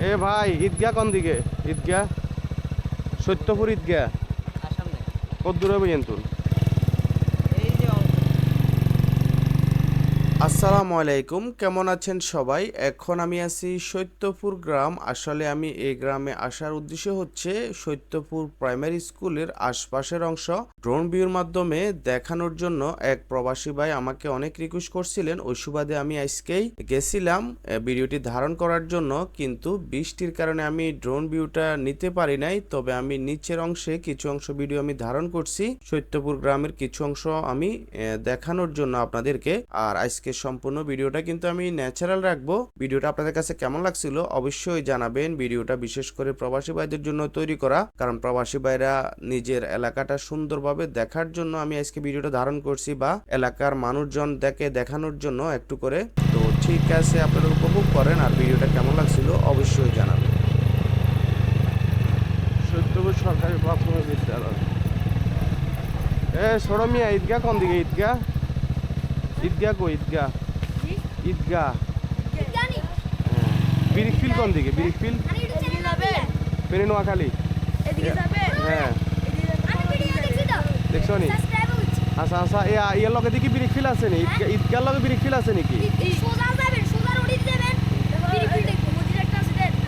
এ ভাই ঈদগাহ কোন দিকে? ঈদগাহ? সত্যপুর সামনে কত দূরে পর্যন্ত এই যে আসসালামু আলাইকুম, কেমন আছেন সবাই? এখন আমি আছি সৈত্যপুর গ্রাম। আসলে আমি এই গ্রামে আসার উদ্দেশ্য হচ্ছে সৈত্যপুর প্রাইমারি স্কুলের আশপাশের অংশ। ড্রোন ভিউর মাধ্যমে দেখানোর জন্য এক প্রবাসী ভাই আমাকে অনেক রিকোয়েস্ট করছিলেন। ওই সুবাদে আমি আজকেই গেছিলাম ভিডিওটি ধারণ করার জন্য। কিন্তু বৃষ্টির কারণে আমি ড্রোন ভিউটা নিতে পারি নাই। তবে আমি নিচের অংশে কিছু অংশ ভিডিও আমি ধারণ করছি। সৈত্যপুর গ্রামের কিছু অংশ আমি দেখানোর জন্য আপনাদেরকে। আর আজকে সম্পূর্ণ ভিডিওটা কিন্তু আমি ন্যাচারাল রাখব। ভিডিওটা আপনাদের কাছে কেমন লাগছিল অবশ্যই জানাবেন। ভিডিওটা বিশেষ করে প্রবাসী ভাইদের জন্য তৈরি করা। কারণ প্রবাসী ভাইরা নিজের এলাকাটা সুন্দরভাবে দেখার জন্য আমি আজকে ভিডিওটা ধারণ করছি বা এলাকার মানুষজন দেখে দেখানোর জন্য একটু করে। তো ঠিক আছে, আপনারা উপভোগ করেন আর ভিডিওটা কেমন লাগছিল অবশ্যই জানাবেন। সত্যপুর সরকারি প্রাথমিক বিদ্যালয়। এ সরমিয়া ঈদগাহ কোন দিকে? ঈদগাহ ঈদগাহ কো? ঈদগাহ। ঈদগাহ বিরিক ফিল কোন দিকে? বিরিক ফিল পেরে নোয়াখালী। হ্যাঁ। দেখছ নি? আচ্ছা আচ্ছা ইয়া ইয়ার লগে দেখি বিরিক ফিল আছে নি ঈদগাহ ঈদগাহ লগে বিরিক ফিল আছে নাকি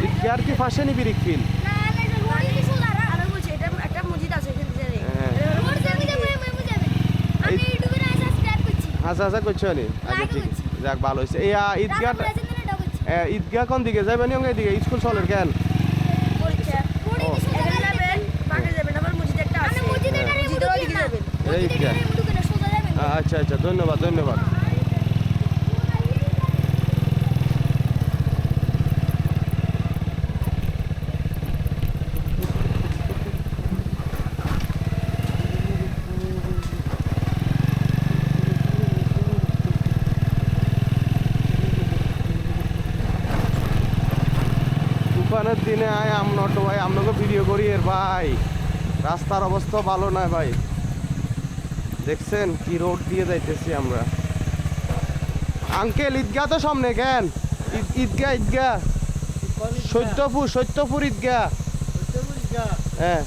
ঈদগাহ কি ফাঁসে নি বিরিক ফিল আচ্ছা আচ্ছা করছ নি আচ্ছা ঠিক আছে যাক ভালো হয়েছে। ইয়া ঈদগাহ ঈদগাহ কোন দিকে? যাবেন নি এদিকে স্কুল চলের কেন? আচ্ছা আচ্ছা ধন্যবাদ ধন্যবাদ। আয় আমরা অটো ভাই আপনাকে ভিডিও করি এর ভাই। রাস্তার অবস্থা ভালো নয় ভাই। দেখছেন কি রোড দিয়ে যাইতেছি আমরা। আঙ্কেল, ঈদগাহ তো সামনে কেন? ঈদ- ঈদগাহ ঈদগাহ। সত্যপুর সত্যপুর ঈদগাহ। হ্যাঁ।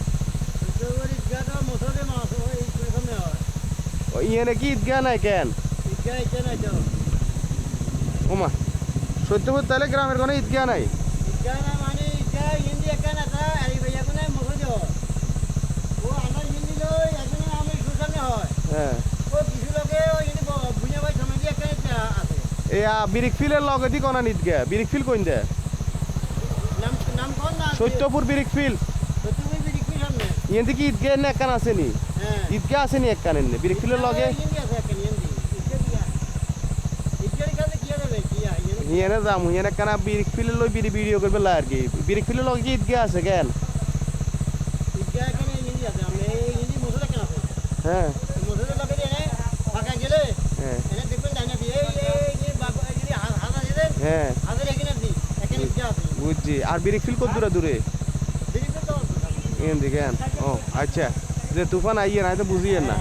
ইয়ে নাকি ঈদগাহ নাই কেন? ওমা, সত্যপুর তাহলে গ্রামের কোনো ঈদগাহ নাই? হ্যাঁ। এয়া বিরিক ফিলের লগে দি কোনা ঈদগাহ বিরিক ফিল কইন দে? সত্যপুর বিরিক ফিল ইয়ে কি ঈদগাহ না একখান আছে নি ঈদগাহ আছে নি একখান এনে বিরিক ফিলের লগে ইয়ে যাম ইয়ে একখানা বিরিক ফিলের লই বিরি ভিডিও করবে লা আর কি? বিরিক ফিলের লগে কি ঈদগাহ আছে কেন? হ্যাঁ। হ্যাঁ। হ্যাঁ। বুঝছি। আর বিরিক ফিল কত দূরে দূরে? এন কেন ও আচ্ছা। যে তুফান আইয়ে না তো বুঝিয়ে না।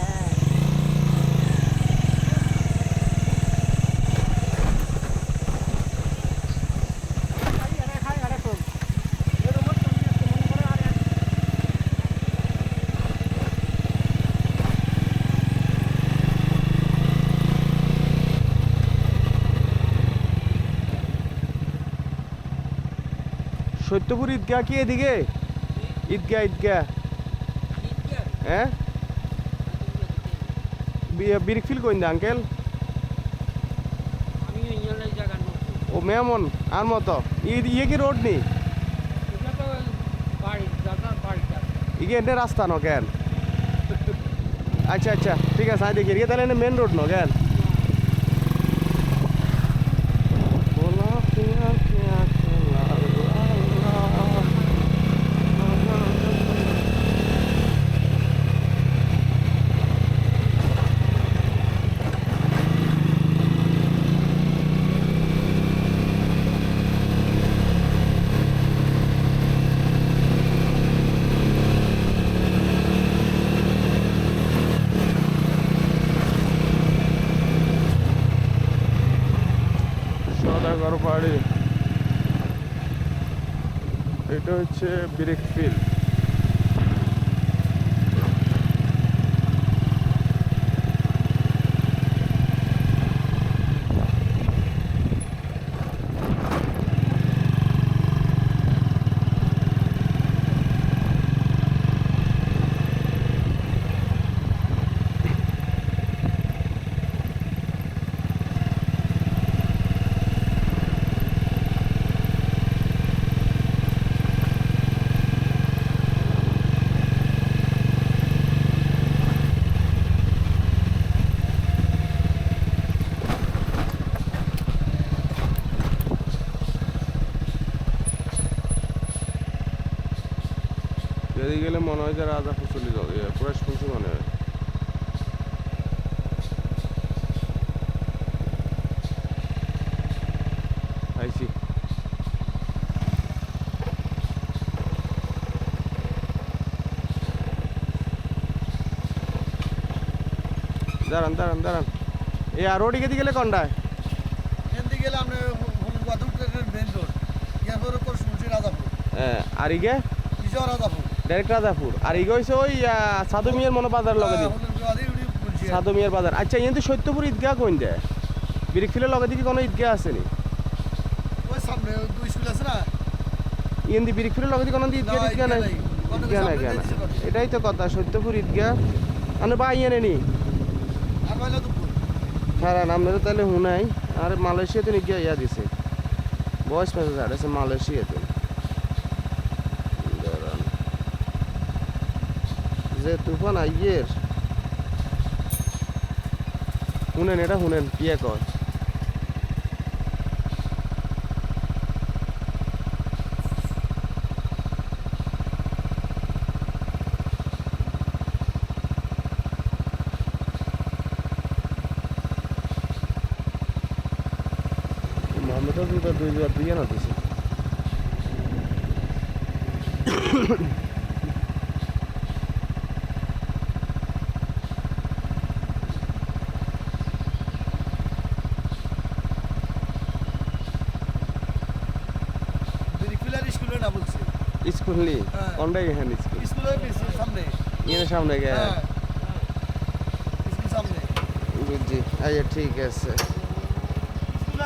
সত্যপুর ঈদগাহ কি এদিকে? ঈদগাহ ঈদগাহ। হ্যাঁ? বিরিক ফিল কইন দে আঙ্কেল ও মেমন, আর মতো? ইয়ে কি রোড নি? ইগে এনে রাস্তা ন, কেন? আচ্ছা আচ্ছা ঠিক আছে আমি দেখি তাহলে মেন রোড ন, কেন? সদাগর পাহাড়ে এটা হচ্ছে ব্রেক ফিল্ড। যদি গেলে মনে হয় যে রাজা ফসলি প্রয়াস ফসল মনে হয়। আইসি দাঁড়ান দাঁড়ান দাঁড়ান। এই আর ওদিকে দিয়ে গেলে কোনটায় এদিকে গেলে আমরা হলুদ বাদুর মেন রোড। ইয়ারপর করে শুনছি রাজাপুর। হ্যাঁ, আর ইগে? কিশোর রাজাপুর। ডাইরেক্ট রাজাপুর আর ইগে হইছে ওই আহ, সাধু মিয়ার মনে বাজার লগে দিন হলুদ বাদুর উনি বলছি সাধু মিয়ার বাজার। আচ্ছা ইয়ে তো সত্যপুর ঈদগাহ কোন দেয় বিরিকফিলের লগে দিকে কোনো ঈদগাহ ওই সামনে দুই স্কুল আছে না? বিরিকফিলের লগে দিকে কোনো ঈদগাহ না, ঈদগাহ নাই। ঈদগাহ নাই এটাই তো কথা সত্যপুর ঈদগাহ। আমি বা ইয়ে নি? আর খারান আপনারা তাহলে হুনাই। আর মালয়েশিয়াতে ঈদগাহ ইয়া দিছে। বয়স মেসেজ আছে মালয়েশিয়াতে দাঁড়ান। যে তুফান আইয়ের। শুনেন এটা শুনেন কি কয় মোহাম্মদ হাসান তো দুই বার বিরিকুলার স্কুলে না বলছি? স্কুল হ্যাঁ। কোনটাই এখানে স্কুল? পিছনে সামনে। ইয়ে সামনে গে হ্যাঁ। স্কুল সামনে। বুঝছি। আচ্ছা ঠিক আছে। স্কুল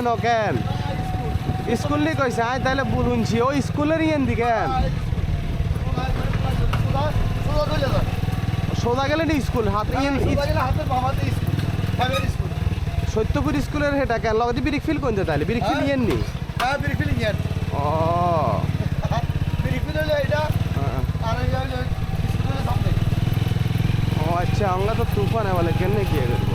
কয় ন কেন? স্কুল নি কইছে আয় তাহলে বলুনছি ও স্কুলের ইয়েন দি কেন? সোজা গেলে নি স্কুল হাত ইয়েন সত্যপুর স্কুলের হেটা কেন? লগতে বিরিক ফিল কোন তাহলে বিরিক ফিল হ্যাঁ। ইয়েন নি? হ্যাঁ বিরিকুল ইয়ান ও। বিরিকুল হলো এটা হ্যাঁ। আর এই হলো স্কুলের সামনে। ও আচ্ছা আমরা তো তুফান বলে কেন কি করব